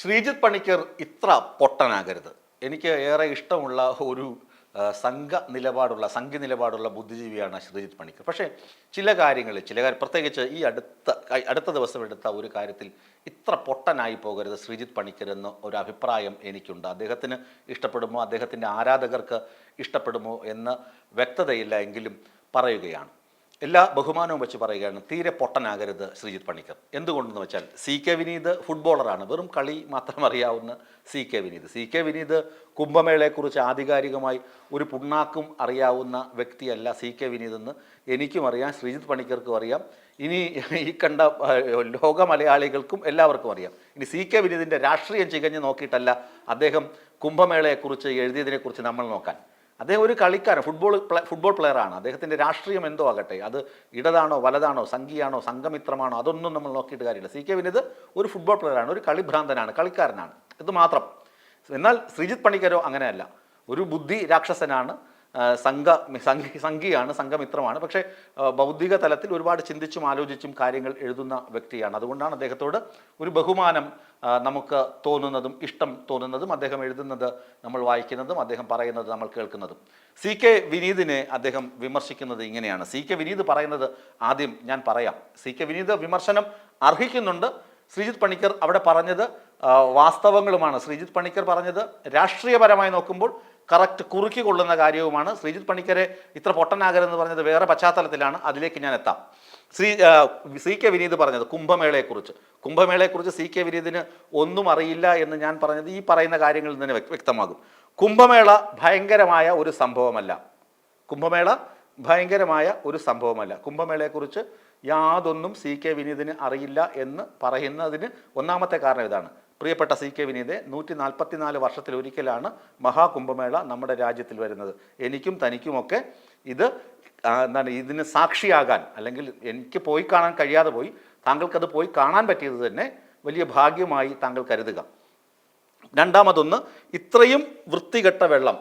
ശ്രീജിത്ത് പണിക്കർ ഇത്ര പൊട്ടനാകരുത്. എനിക്ക് ഏറെ ഇഷ്ടമുള്ള ഒരു സംഘ നിലപാടുള്ള സംഘ നിലപാടുള്ള ബുദ്ധിജീവിയാണ് ശ്രീജിത് പണിക്കർ. പക്ഷേ ചില കാര്യങ്ങളിൽ ചില കാര്യം പ്രത്യേകിച്ച് ഈ അടുത്ത അടുത്ത ദിവസം എടുത്ത ഒരു കാര്യത്തിൽ ഇത്ര പൊട്ടനായി പോകരുത് ശ്രീജിത് പണിക്കർ എന്ന ഒരു അഭിപ്രായം എനിക്കുണ്ട്. അദ്ദേഹത്തിന് ഇഷ്ടപ്പെടുമോ? അദ്ദേഹത്തിന്റെ ആരാധകർക്ക് ഇഷ്ടപ്പെടുമോ എന്ന് വ്യക്തതയില്ല എങ്കിലും പറയുകയാണ്. എല്ലാ ബഹുമാനവും വെച്ച് പറയുകയാണ് തീരെ പൊട്ടനാകരുത് ശ്രീജിത്ത് പണിക്കർ. എന്തുകൊണ്ടെന്ന് വെച്ചാൽ സി കെ വിനീത് ഫുട്ബോളറാണ് വെറും കളി മാത്രം അറിയാവുന്ന C K Vineeth. C K Vineeth കുംഭമേളയെക്കുറിച്ച് ആധികാരികമായി ഒരു പുണ്ണാക്കും അറിയാവുന്ന വ്യക്തിയല്ല സി കെ വിനീത് എന്ന് എനിക്കും അറിയാം ശ്രീജിത്ത് പണിക്കർക്കും അറിയാം. ഇനി ഈ കണ്ട ലോക മലയാളികൾക്കും എല്ലാവർക്കും അറിയാം. ഇനി സി കെ വിനീതിന്റെ രാഷ്ട്രീയം ചികഞ്ഞ് നോക്കിയിട്ടല്ല അദ്ദേഹം കുംഭമേളയെക്കുറിച്ച് എഴുതിയതിനെക്കുറിച്ച് നമ്മൾ നോക്കാൻ. അദ്ദേഹം ഒരു കളിക്കാരൻ ഫുട്ബോൾ ഫുട്ബോൾ പ്ലെയറാണ് അദ്ദേഹത്തിന്റെ രാഷ്ട്രീയം എന്തോ ആകട്ടെ അത് ഇടതാണോ വലതാണോ സംഘിയാണോ സംഘമിത്രമാണോ അതൊന്നും നമ്മൾ നോക്കിയിട്ട് കാര്യമില്ല. സി കെ വിനീത് ഒരു ഫുട്ബോൾ പ്ലെയറാണ് ഒരു കളിഭ്രാന്തനാണ് കളിക്കാരനാണ്. ഇത് മാത്രം. എന്നാൽ ശ്രീജിത്ത് പണിക്കരോ അങ്ങനെയല്ല. ഒരു ബുദ്ധി രാക്ഷസനാണ്. സംഘ സംഘി സംഘിയാണ് സംഘമിത്രമാണ്. പക്ഷേ ബൗദ്ധിക തലത്തിൽ ഒരുപാട് ചിന്തിച്ചും ആലോചിച്ചും കാര്യങ്ങൾ എഴുതുന്ന വ്യക്തിയാണ്. അതുകൊണ്ടാണ് അദ്ദേഹത്തോട് ഒരു ബഹുമാനം നമുക്ക് തോന്നുന്നതും ഇഷ്ടം തോന്നുന്നതും അദ്ദേഹം എഴുതുന്നത് നമ്മൾ വായിക്കുന്നതും അദ്ദേഹം പറയുന്നത് നമ്മൾ കേൾക്കുന്നതും. സി കെ വിനീതിനെ അദ്ദേഹം വിമർശിക്കുന്നത് ഇങ്ങനെയാണ്. സി കെ വിനീത് പറയുന്നത് ആദ്യം ഞാൻ പറയാം. സി കെ വിനീത് വിമർശനം അർഹിക്കുന്നുണ്ട്. ശ്രീജിത്ത് പണിക്കർ അവിടെ പറഞ്ഞത് വാസ്തവങ്ങളുമാണ്. ശ്രീജിത്ത് പണിക്കർ പറഞ്ഞത് രാഷ്ട്രീയപരമായി നോക്കുമ്പോൾ കറക്റ്റ് കുറുക്കി കൊള്ളുന്ന കാര്യവുമാണ്. ശ്രീജിത് പണിക്കരെ ഇത്ര പൊട്ടനാകരെന്ന് പറഞ്ഞത് വേറെ പശ്ചാത്തലത്തിലാണ്. അതിലേക്ക് ഞാൻ എത്താം. ശ്രീ സി കെ വിനീത് പറഞ്ഞത് കുംഭമേളയെക്കുറിച്ച്. കുംഭമേളയെക്കുറിച്ച് സി കെ വിനീതിന് ഒന്നും അറിയില്ല എന്ന് ഞാൻ പറഞ്ഞത് ഈ പറയുന്ന കാര്യങ്ങളിൽ നിന്ന് വ്യക്ത- വ്യക്തമാകും. കുംഭമേള ഭയങ്കരമായ ഒരു സംഭവമല്ല. കുംഭമേള ഭയങ്കരമായ ഒരു സംഭവമല്ല. കുംഭമേളയെക്കുറിച്ച് യാതൊന്നും സി കെ വിനീതിന് അറിയില്ല എന്ന് പറയുന്നതിന് ഒന്നാമത്തെ കാരണം ഇതാണ്. പ്രിയപ്പെട്ട സി കെ വിനീതെ നൂറ്റി നാൽപ്പത്തിനാല് വർഷത്തിലൊരിക്കലാണ് മഹാകുംഭമേള നമ്മുടെ രാജ്യത്തിൽ വരുന്നത്. എനിക്കും തനിക്കുമൊക്കെ ഇത് എന്താണ് ഇതിന് സാക്ഷിയാകാൻ അല്ലെങ്കിൽ എനിക്ക് പോയി കാണാൻ കഴിയാതെ പോയി താങ്കൾക്കത് പോയി കാണാൻ പറ്റിയത് തന്നെ വലിയ ഭാഗ്യമായി താങ്കൾ കരുതുക. രണ്ടാമതൊന്ന് ഇത്രയും വൃത്തികെട്ട വെള്ളം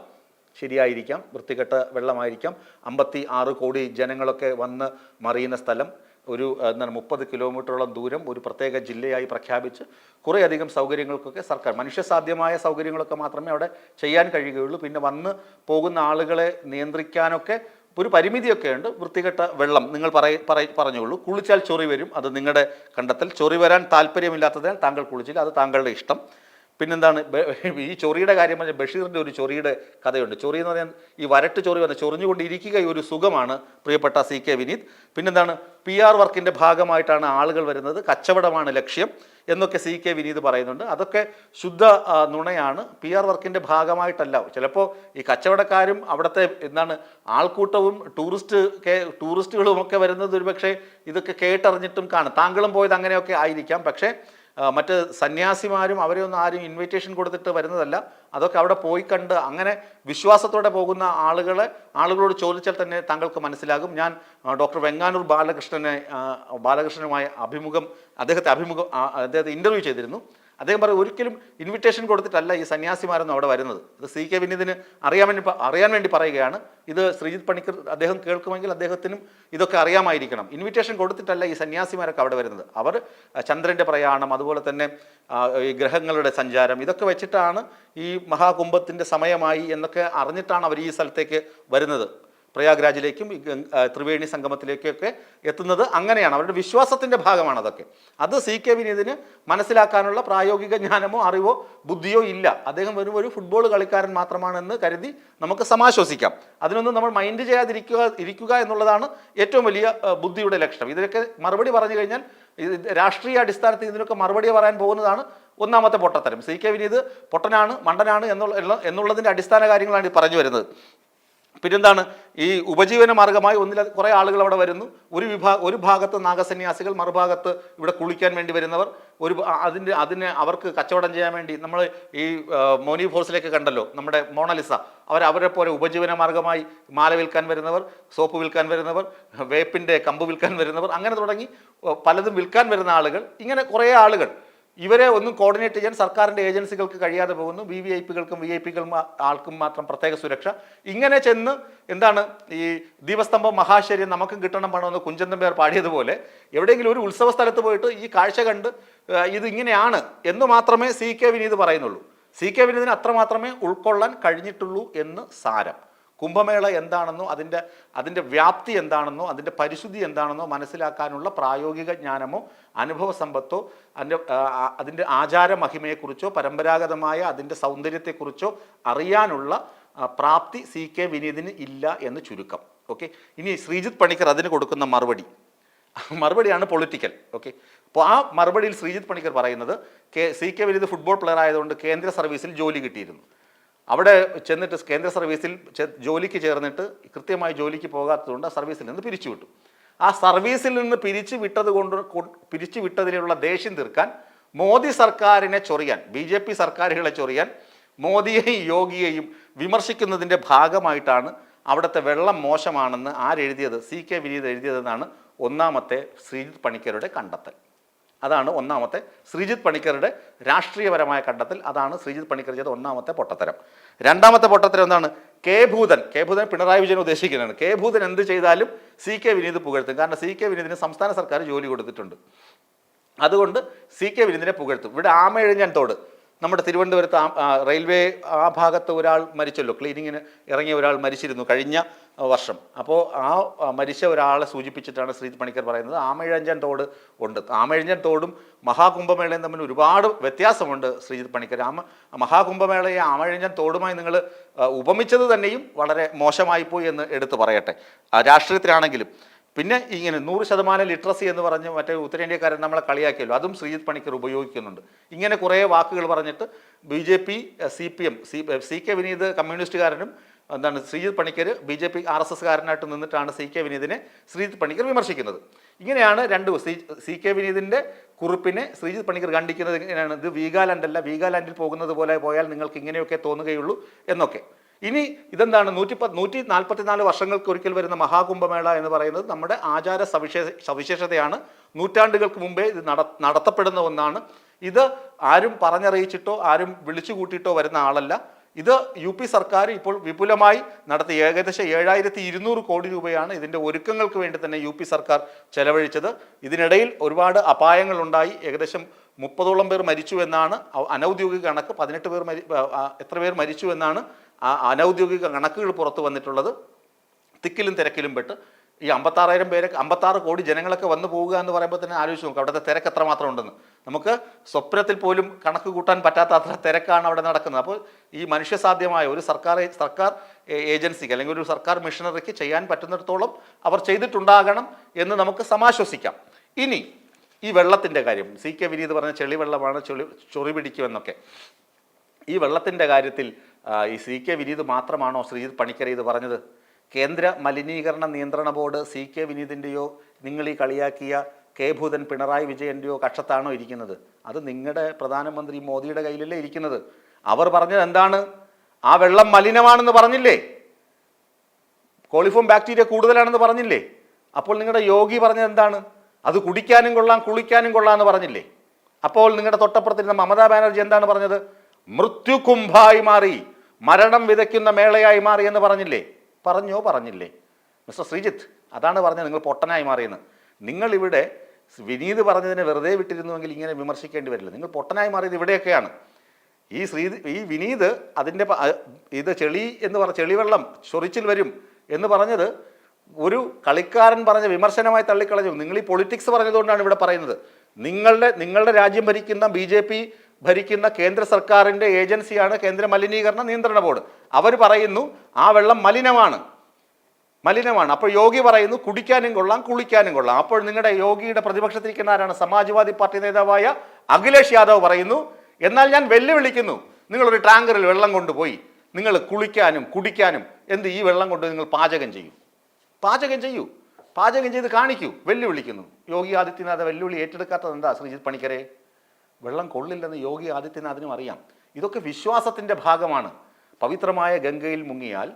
ശരിയായിരിക്കാം വൃത്തികെട്ട വെള്ളമായിരിക്കാം. അമ്പത്തി ആറ് കോടി ജനങ്ങളൊക്കെ വന്ന് മറിയുന്ന സ്ഥലം. ഒരു എന്താണ് മുപ്പത് കിലോമീറ്ററോളം ദൂരം ഒരു പ്രത്യേക ജില്ലയായി പ്രഖ്യാപിച്ച് കുറേയധികം സൗകര്യങ്ങൾക്കൊക്കെ സർക്കാർ മനുഷ്യസാധ്യമായ സൗകര്യങ്ങളൊക്കെ മാത്രമേ അവിടെ ചെയ്യാൻ കഴിയുകയുള്ളൂ. പിന്നെ വന്ന് പോകുന്ന ആളുകളെ നിയന്ത്രിക്കാനൊക്കെ ഒരു പരിമിതിയൊക്കെ ഉണ്ട്. വൃത്തികെട്ട വെള്ളം നിങ്ങൾ പറയ പറഞ്ഞുള്ളൂ. പറഞ്ഞോളൂ കുളിച്ചാൽ ചൊറി വരും. അത് നിങ്ങളുടെ കണ്ടെത്തൽ. ചൊറി വരാൻ താല്പര്യമില്ലാത്തതിനാൽ താങ്കൾ കുളിച്ചില്ല. അത് താങ്കളുടെ ഇഷ്ടം. പിന്നെന്താണ്? ഈ ചൊറിയുടെ കാര്യം പറഞ്ഞാൽ ബഷീറിന്റെ ഒരു ചൊറിയുടെ കഥയുണ്ട്. ചൊറി എന്ന് പറയാൻ ഈ വരട്ട് ചൊറി വന്ന് ചൊറിഞ്ഞുകൊണ്ടിരിക്കുക ഒരു സുഖമാണ് പ്രിയപ്പെട്ട സി കെ വിനീത്. പിന്നെന്താണ്? പി ആർ വർക്കിന്റെ ഭാഗമായിട്ടാണ് ആളുകൾ വരുന്നത്. കച്ചവടമാണ് ലക്ഷ്യം എന്നൊക്കെ സി കെ വിനീത് പറയുന്നുണ്ട്. അതൊക്കെ ശുദ്ധ നുണയാണ്. പി ആർ വർക്കിന്റെ ഭാഗമായിട്ടല്ല. ചിലപ്പോൾ ഈ കച്ചവടക്കാരും അവിടുത്തെ എന്താണ് ആൾക്കൂട്ടവും ടൂറിസ്റ്റ് ടൂറിസ്റ്റുകളും ഒക്കെ വരുന്നത് ഒരുപക്ഷെ ഇതൊക്കെ കേട്ടറിഞ്ഞിട്ടും കാണും. താങ്കളും പോയത് അങ്ങനെയൊക്കെ ആയിരിക്കാം. പക്ഷേ മറ്റ് സന്യാസിമാരും അവരെ ഒന്നും ആരും ഇൻവിറ്റേഷൻ കൊടുത്തിട്ട് വരുന്നതല്ല. അതൊക്കെ അവിടെ പോയി കണ്ട് അങ്ങനെ വിശ്വാസത്തോടെ പോകുന്ന ആളുകളെ ആളുകളോട് ചോദിച്ചാൽ തന്നെ താങ്കൾക്ക് മനസ്സിലാകും. ഞാൻ ഡോക്ടർ വെങ്ങാനൂർ ബാലകൃഷ്ണനെ ബാലകൃഷ്ണനുമായ അഭിമുഖം അദ്ദേഹത്തെ അഭിമുഖം അദ്ദേഹത്തെ ഇന്റർവ്യൂ ചെയ്തിരുന്നു. അദ്ദേഹം പറയും ഒരിക്കലും ഇൻവിറ്റേഷൻ കൊടുത്തിട്ടല്ല ഈ സന്യാസിമാരൊന്നും അവിടെ വരുന്നത്. ഇത് സി കെ വിനീതിന് അറിയാൻ വേണ്ടി അറിയാൻ വേണ്ടി പറയുകയാണ്. ഇത് ശ്രീജിത് പണിക്കർ അദ്ദേഹം കേൾക്കുമെങ്കിൽ അദ്ദേഹത്തിനും ഇതൊക്കെ അറിയാമായിരിക്കണം. ഇൻവിറ്റേഷൻ കൊടുത്തിട്ടല്ല ഈ സന്യാസിമാരൊക്കെ അവിടെ വരുന്നത്. അവർ ചന്ദ്രന്റെ പ്രയാണം അതുപോലെ തന്നെ ഈ ഗ്രഹങ്ങളുടെ സഞ്ചാരം ഇതൊക്കെ വെച്ചിട്ടാണ് ഈ മഹാകുംഭത്തിന്റെ സമയമായി എന്നൊക്കെ അറിഞ്ഞിട്ടാണ് അവർ ഈ സ്ഥലത്തേക്ക് വരുന്നത്. പ്രയാഗ്രാജിലേക്കും ത്രിവേണി സംഗമത്തിലേക്കൊക്കെ എത്തുന്നത് അങ്ങനെയാണ്. അവരുടെ വിശ്വാസത്തിന്റെ ഭാഗമാണ് അതൊക്കെ. അത് സി കെ വിനീതിന് മനസ്സിലാക്കാനുള്ള പ്രായോഗിക ജ്ഞാനമോ അറിവോ ബുദ്ധിയോ ഇല്ല. അദ്ദേഹം വെറും ഒരു ഫുട്ബോൾ കളിക്കാരൻ മാത്രമാണെന്ന് കരുതി നമുക്ക് സമാശ്വസിക്കാം. അതിനൊന്നും നമ്മൾ മൈൻഡ് ചെയ്യാതിരിക്കുക ഇരിക്കുക എന്നുള്ളതാണ് ഏറ്റവും വലിയ ബുദ്ധിയുടെ ലക്ഷണം ഇതിനൊക്കെ മറുപടി പറഞ്ഞു കഴിഞ്ഞാൽ രാഷ്ട്രീയ അടിസ്ഥാനത്തിൽ ഇതിനൊക്കെ മറുപടി പറയാൻ പോകുന്നതാണ് ഒന്നാമത്തെ പൊട്ടത്തരം. സി കെ വിനീത് പൊട്ടനാണ് മണ്ടനാണ് എന്നുള്ള എന്നുള്ളതിന്റെ അടിസ്ഥാന കാര്യങ്ങളാണ് ഈ പറഞ്ഞു വരുന്നത്. പിന്നെന്താണ്? ഈ ഉപജീവന മാർഗമായി ഒന്നിൽ കുറേ ആളുകൾ അവിടെ വരുന്നു. ഒരു വിഭാ ഒരു ഭാഗത്ത് നാഗസന്യാസികൾ മറുഭാഗത്ത് ഇവിടെ കുളിക്കാൻ വേണ്ടി വരുന്നവർ. ഒരു അതിന്റെ അതിന് അവർക്ക് കച്ചവടം ചെയ്യാൻ വേണ്ടി നമ്മൾ ഈ മോനി ഫോഴ്സിലേക്ക് കണ്ടല്ലോ നമ്മുടെ മോണലിസ. അവർ അവരെ പോലെ ഉപജീവന മാർഗമായി മാല വിൽക്കാൻ വരുന്നവർ സോപ്പ് വിൽക്കാൻ വരുന്നവർ വേപ്പിന്റെ കമ്പ് വിൽക്കാൻ വരുന്നവർ അങ്ങനെ തുടങ്ങി പലതും വിൽക്കാൻ വരുന്ന ആളുകൾ ഇങ്ങനെ കുറേ ആളുകൾ. ഇവരെ ഒന്നും കോർഡിനേറ്റ് ചെയ്യാൻ സർക്കാരിന്റെ ഏജൻസികൾക്ക് കഴിയാതെ പോകുന്നു. വി വി ഐ പികൾക്കും വി ഐ പികൾക്കും ആൾക്കും മാത്രം പ്രത്യേക സുരക്ഷ. ഇങ്ങനെ ചെന്ന് എന്താണ് ഈ ദീപസ്തംഭം മഹാശര്യം നമുക്കും കിട്ടണം പണമെന്ന് കുഞ്ചന്തമ്പേർ പാടിയതുപോലെ എവിടെയെങ്കിലും ഒരു ഉത്സവ സ്ഥലത്ത് പോയിട്ട് ഈ കാഴ്ച കണ്ട് ഇത് ഇങ്ങനെയാണ് എന്ന് മാത്രമേ സി കെ വിനീത് പറയുന്നുള്ളൂ. സി കെ വിനീതിന് അത്ര മാത്രമേ ഉൾക്കൊള്ളാൻ കഴിഞ്ഞിട്ടുള്ളൂ എന്ന് സാരം. കുംഭമേള എന്താണെന്നോ അതിന്റെ അതിന്റെ വ്യാപ്തി എന്താണെന്നോ അതിന്റെ പരിശുദ്ധി എന്താണെന്നോ മനസ്സിലാക്കാനുള്ള പ്രായോഗിക ജ്ഞാനമോ അനുഭവ സമ്പത്തോ അതിന്റെ അതിന്റെ ആചാര മഹിമയെക്കുറിച്ചോ പരമ്പരാഗതമായ അതിന്റെ സൗന്ദര്യത്തെക്കുറിച്ചോ അറിയാനുള്ള പ്രാപ്തി സി കെ വിനീതിന് ഇല്ല എന്ന് ചുരുക്കം. ഓക്കെ? ഇനി ശ്രീജിത്ത് പണിക്കർ അതിന് കൊടുക്കുന്ന മറുപടി. മറുപടിയാണ് പൊളിറ്റിക്കൽ. ഓക്കെ? അപ്പോൾ ആ മറുപടിയിൽ ശ്രീജിത്ത് പണിക്കർ പറയുന്നത് K C K Vineeth football player ആയതുകൊണ്ട് കേന്ദ്ര സർവീസിൽ ജോലി കിട്ടിയിരുന്നു. അവിടെ ചെന്നിട്ട് കേന്ദ്ര സർവീസിൽ ജോലിക്ക് ചേർന്നിട്ട് കൃത്യമായി ജോലിക്ക് പോകാത്തതുകൊണ്ട് സർവീസിൽ നിന്ന് പിരിച്ചുവിട്ടു ആ സർവീസിൽ നിന്ന് പിരിച്ചു വിട്ടത് കൊണ്ട് പിരിച്ചു വിട്ടതിലുള്ള ദേഷ്യം തീർക്കാൻ മോദി സർക്കാരിനെ ചൊറിയാൻ ബി ജെ പി സർക്കാരുകളെ ചൊറിയാൻ മോദിയെയും യോഗിയെയും വിമർശിക്കുന്നതിന്റെ ഭാഗമായിട്ടാണ് അവിടുത്തെ വെള്ളം മോശമാണെന്ന് ആരെഴുതിയത്? സി കെ വിനീത് എഴുതിയതെന്നാണ് ഒന്നാമത്തെ ശ്രീജിത് പണിക്കരുടെ കണ്ടെത്തൽ. അതാണ് ഒന്നാമത്തെ ശ്രീജിത്ത് പണിക്കറുടെ രാഷ്ട്രീയപരമായ കണ്ടെത്തൽ. അതാണ് ശ്രീജിത്ത് പണിക്കർ ചെയ്ത ഒന്നാമത്തെ പൊട്ടത്തരം. രണ്ടാമത്തെ പൊട്ടത്തരം എന്താണ്? കെ ഭൂതൻ. കെ ഭൂതൻ പിണറായി വിജയൻ ഉദ്ദേശിക്കുന്നതാണ്. കെ ഭൂതൻ എന്ത് ചെയ്താലും സി കെ വിനീത് പുകഴ്ത്തും. കാരണം സി കെ വിനീതിന് സംസ്ഥാന സർക്കാർ ജോലി കൊടുത്തിട്ടുണ്ട്. അതുകൊണ്ട് സി കെ വിനീതിനെ പുകഴ്ത്തും. ഇവിടെ ആമയിഴഞ്ഞൻ തോട്. നമ്മുടെ തിരുവനന്തപുരത്ത് റെയിൽവേ ആ ഭാഗത്ത് ഒരാൾ മരിച്ചല്ലോ. ക്ലീനിങ്ങിന് ഇറങ്ങിയ ഒരാൾ മരിച്ചിരുന്നു കഴിഞ്ഞ വർഷം. അപ്പോൾ ആ മരിച്ച ഒരാളെ സൂചിപ്പിച്ചിട്ടാണ് ശ്രീ പണിക്കർ പറയുന്നത്. ആമയിഴഞ്ചൻ തോട് ഉണ്ട്. ആമയിഴഞ്ചൻ തോടും മഹാകുംഭമേളയും തമ്മിൽ ഒരുപാട് വ്യത്യാസമുണ്ട് ശ്രീജിത്ത് പണിക്കർ. ആമ മഹാകുംഭമേളയെ ആമയിഴഞ്ചൻ തോടുമായി നിങ്ങൾ ഉപമിച്ചത് തന്നെയും വളരെ മോശമായിപ്പോയി എന്ന് എടുത്തു പറയട്ടെ. രാഷ്ട്രീയത്തിലാണെങ്കിലും പിന്നെ ഇങ്ങനെ നൂറ് ശതമാനം ലിറ്ററസി എന്ന് പറഞ്ഞ് മറ്റേ ഉത്തരേന്ത്യക്കാരൻ നമ്മളെ കളിയാക്കിയല്ലോ. അതും ശ്രീജിത് പണിക്കർ ഉപയോഗിക്കുന്നുണ്ട്. ഇങ്ങനെ കുറേ വാക്കുകൾ പറഞ്ഞിട്ട് B J P C P M C C K Vineeth കമ്മ്യൂണിസ്റ്റുകാരനും എന്താണ് Sreejith Panicker B J P R S എസ്കാരനായിട്ട് നിന്നിട്ടാണ് സി കെ വിനീതിനെ ശ്രീജിത് പണിക്കർ വിമർശിക്കുന്നത്. ഇങ്ങനെയാണ് രണ്ട് സി കെ വിനീതിന്റെ കുറിപ്പിനെ ശ്രീജിത് പണിക്കർ ഖണ്ഡിക്കുന്നത് ഇങ്ങനെയാണ് ഇത് വീഗാലാൻഡല്ല വീഗാലാൻഡിൽ പോകുന്നത് പോലെ പോയാൽ നിങ്ങൾക്ക് ഇങ്ങനെയൊക്കെ തോന്നുകയുള്ളൂ എന്നൊക്കെ. ഇനി ഇതെന്താണ്? നൂറ്റി നൂറ്റി നാൽപ്പത്തിനാല് വർഷങ്ങൾക്ക് ഒരിക്കൽ വരുന്ന മഹാകുംഭമേള എന്ന് പറയുന്നത് നമ്മുടെ ആചാര സവിശേഷ സവിശേഷതയാണ്. നൂറ്റാണ്ടുകൾക്ക് മുമ്പേ ഇത് നട നടത്തപ്പെടുന്ന ഒന്നാണ്. ഇത് ആരും പറഞ്ഞറിയിച്ചിട്ടോ ആരും വിളിച്ചു കൂട്ടിയിട്ടോ വരുന്ന ആളല്ല. ഇത് യു പി സർക്കാർ ഇപ്പോൾ വിപുലമായി നടത്തി ഏകദേശം ഏഴായിരത്തി ഇരുന്നൂറ് കോടി രൂപയാണ് ഇതിന്റെ ഒരുക്കങ്ങൾക്ക് വേണ്ടി തന്നെ യു പി സർക്കാർ ചെലവഴിച്ചത്. ഇതിനിടയിൽ ഒരുപാട് അപായങ്ങളുണ്ടായി. ഏകദേശം മുപ്പതോളം പേർ മരിച്ചു എന്നാണ്. അനൗദ്യോഗിക കണക്ക് പതിനെട്ട് പേർ മരി എത്ര പേർ മരിച്ചു എന്നാണ്. ആ അനൗദ്യോഗിക കണക്കുകൾ പുറത്തു വന്നിട്ടുള്ളത് തിക്കിലും തിരക്കിലും പെട്ട് ഈ അമ്പത്താറായിരം പേരെ അമ്പത്താറ് കോടി ജനങ്ങളൊക്കെ വന്നു പോവുക എന്ന് പറയുമ്പോൾ തന്നെ ആലോചിച്ച് നോക്കുക അവിടുത്തെ തിരക്ക് എത്രമാത്രം ഉണ്ടെന്ന്. നമുക്ക് സ്വപ്നത്തിൽ പോലും കണക്ക് കൂട്ടാൻ പറ്റാത്ത അത്ര തിരക്കാണ് അവിടെ നടക്കുന്നത്. അപ്പോൾ ഈ മനുഷ്യസാധ്യമായ ഒരു സർക്കാർ സർക്കാർ ഏജൻസിക്ക് അല്ലെങ്കിൽ ഒരു സർക്കാർ മിഷനറിക്ക് ചെയ്യാൻ പറ്റുന്നിടത്തോളം അവർ ചെയ്തിട്ടുണ്ടാകണം എന്ന് നമുക്ക് സമാശ്വസിക്കാം. ഇനി ഈ വെള്ളത്തിന്റെ കാര്യം സി കെ വിനീത് പറഞ്ഞ ചെളി വെള്ളമാണ് ചൊളി ചൊറി പിടിക്കുമെന്നൊക്കെ. ഈ വെള്ളത്തിന്റെ കാര്യത്തിൽ ഈ സി കെ വിനീത് മാത്രമാണോ ശ്രീജിത് പണിക്കർ ഇത് പറഞ്ഞത്? കേന്ദ്ര മലിനീകരണ നിയന്ത്രണ ബോർഡ് സി കെ വിനീതിന്റെയോ നിങ്ങൾ ഈ കളിയാക്കിയ കെ ഭൂതൻ പിണറായി വിജയന്റെയോ കക്ഷത്താണോ ഇരിക്കുന്നത്? അത് നിങ്ങളുടെ പ്രധാനമന്ത്രി മോദിയുടെ കയ്യിലല്ലേ ഇരിക്കുന്നത്. അവർ പറഞ്ഞത് എന്താണ്? ആ വെള്ളം മലിനമാണെന്ന് പറഞ്ഞില്ലേ? കോളിഫോം ബാക്ടീരിയ കൂടുതലാണെന്ന് പറഞ്ഞില്ലേ? അപ്പോൾ നിങ്ങളുടെ യോഗി പറഞ്ഞത് എന്താണ്? അത് കുടിക്കാനും കൊള്ളാം കുളിക്കാനും കൊള്ളാം എന്ന് പറഞ്ഞില്ലേ? അപ്പോൾ നിങ്ങളുടെ തൊട്ടപ്പുറത്തിരുന്ന മമതാ ബാനർജി എന്താണ് പറഞ്ഞത്? മൃത്യുകുംഭായി മാറി. മരണം വിതയ്ക്കുന്ന മേളയായി മാറി എന്ന് പറഞ്ഞില്ലേ? പറഞ്ഞോ പറഞ്ഞില്ലേ? മിസ്റ്റർ ശ്രീജിത്ത് അതാണ് പറഞ്ഞത് നിങ്ങൾ പൊട്ടനായി മാറിയെന്ന്. നിങ്ങളിവിടെ വിനീത് പറഞ്ഞതിനെ വെറുതെ വിട്ടിരുന്നുവെങ്കിൽ ഇങ്ങനെ വിമർശിക്കേണ്ടി വരില്ല. നിങ്ങൾ പൊട്ടനായി മാറിയത് ഇവിടെയൊക്കെയാണ്. ഈ ശ്രീ ഈ വിനീത് അതിന്റെ ഇത് ചെളി എന്ന് പറഞ്ഞ ചെളിവെള്ളം ചൊറിച്ചിൽ വരും എന്ന് പറഞ്ഞത് ഒരു കളിക്കാരൻ പറഞ്ഞ വിമർശനമായി തള്ളിക്കളഞ്ഞു. നിങ്ങൾ ഈ പൊളിറ്റിക്സ് പറഞ്ഞതുകൊണ്ടാണ് ഇവിടെ പറയുന്നത്. നിങ്ങളുടെ നിങ്ങളുടെ രാജ്യം ഭരിക്കുന്ന ബി ജെ പി ഭരിക്കുന്ന കേന്ദ്ര സർക്കാരിന്റെ ഏജൻസിയാണ് കേന്ദ്ര മലിനീകരണ നിയന്ത്രണ ബോർഡ്. അവർ പറയുന്നു ആ വെള്ളം മലിനമാണ്. മലിനമാണ്. അപ്പോൾ യോഗി പറയുന്നു കുടിക്കാനും കൊള്ളാം കുളിക്കാനും കൊള്ളാം. അപ്പോൾ നിങ്ങളുടെ യോഗിയുടെ പ്രതിപക്ഷത്തിരിക്കുന്ന ആരാണ്? സമാജ്വാദി പാർട്ടി നേതാവായ അഖിലേഷ് യാദവ് പറയുന്നു എന്നാൽ ഞാൻ വെല്ലുവിളിക്കുന്നു. നിങ്ങളൊരു ടാങ്കറിൽ വെള്ളം കൊണ്ടുപോയി നിങ്ങൾ കുളിക്കാനും കുടിക്കാനും എന്ത് ഈ വെള്ളം കൊണ്ട് നിങ്ങൾ പാചകം ചെയ്യൂ. പാചകം ചെയ്യൂ. പാചകം ചെയ്ത് കാണിക്കൂ. വെല്ലുവിളിക്കുന്നു. യോഗി ആദിത്യനാഥ വെല്ലുവിളി ഏറ്റെടുക്കാത്തത് എന്താ ശ്രീജിത് പണിക്കരെ? വെള്ളം കൊള്ളില്ലെന്ന് യോഗി ആദിത്യനാഥിനും അറിയാം. ഇതൊക്കെ വിശ്വാസത്തിന്റെ ഭാഗമാണ്. പവിത്രമായ ഗംഗയിൽ മുങ്ങിയാൽ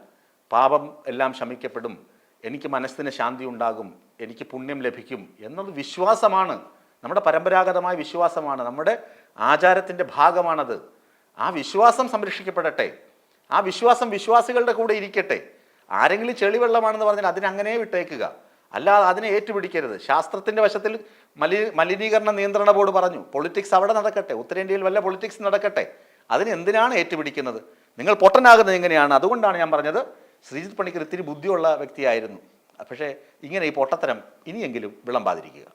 പാപം എല്ലാം ശമിക്കപ്പെടും. എനിക്ക് മനസ്സിന് ശാന്തി ഉണ്ടാകും. എനിക്ക് പുണ്യം ലഭിക്കും എന്നത് വിശ്വാസമാണ്. നമ്മുടെ പരമ്പരാഗതമായ വിശ്വാസമാണ്. നമ്മുടെ ആചാരത്തിന്റെ ഭാഗമാണത്. ആ വിശ്വാസം സംരക്ഷിക്കപ്പെടട്ടെ. ആ വിശ്വാസം വിശ്വാസികളുടെ കൂടെ ഇരിക്കട്ടെ. ആരെങ്കിലും ചെളിവെള്ളമാണെന്ന് പറഞ്ഞാൽ അതിനെ അങ്ങനെ വിട്ടേക്കുക. അല്ലാതെ അതിനെ ഏറ്റുപിടിക്കരുത്. ശാസ്ത്രത്തിന്റെ വശത്തിൽ മലി മലിനീകരണ നിയന്ത്രണ ബോർഡ് പറഞ്ഞു പൊളിറ്റിക്സ് അവിടെ നടക്കട്ടെ ഉത്തരേന്ത്യയിൽ വല്ല പൊളിറ്റിക്സ് നടക്കട്ടെ. അതിന് എന്തിനാണ് ഏറ്റുപിടിക്കുന്നത്? നിങ്ങൾ പൊട്ടനാകുന്നത് എങ്ങനെയാണ്? അതുകൊണ്ടാണ് ഞാൻ പറഞ്ഞത് ശ്രീജിത് പണിക്കർ ഇത്തിരി ബുദ്ധിയുള്ള വ്യക്തിയായിരുന്നു. പക്ഷേ ഇങ്ങനെ ഈ പൊട്ടത്തരം ഇനിയെങ്കിലും വിളമ്പാതിരിക്കുക.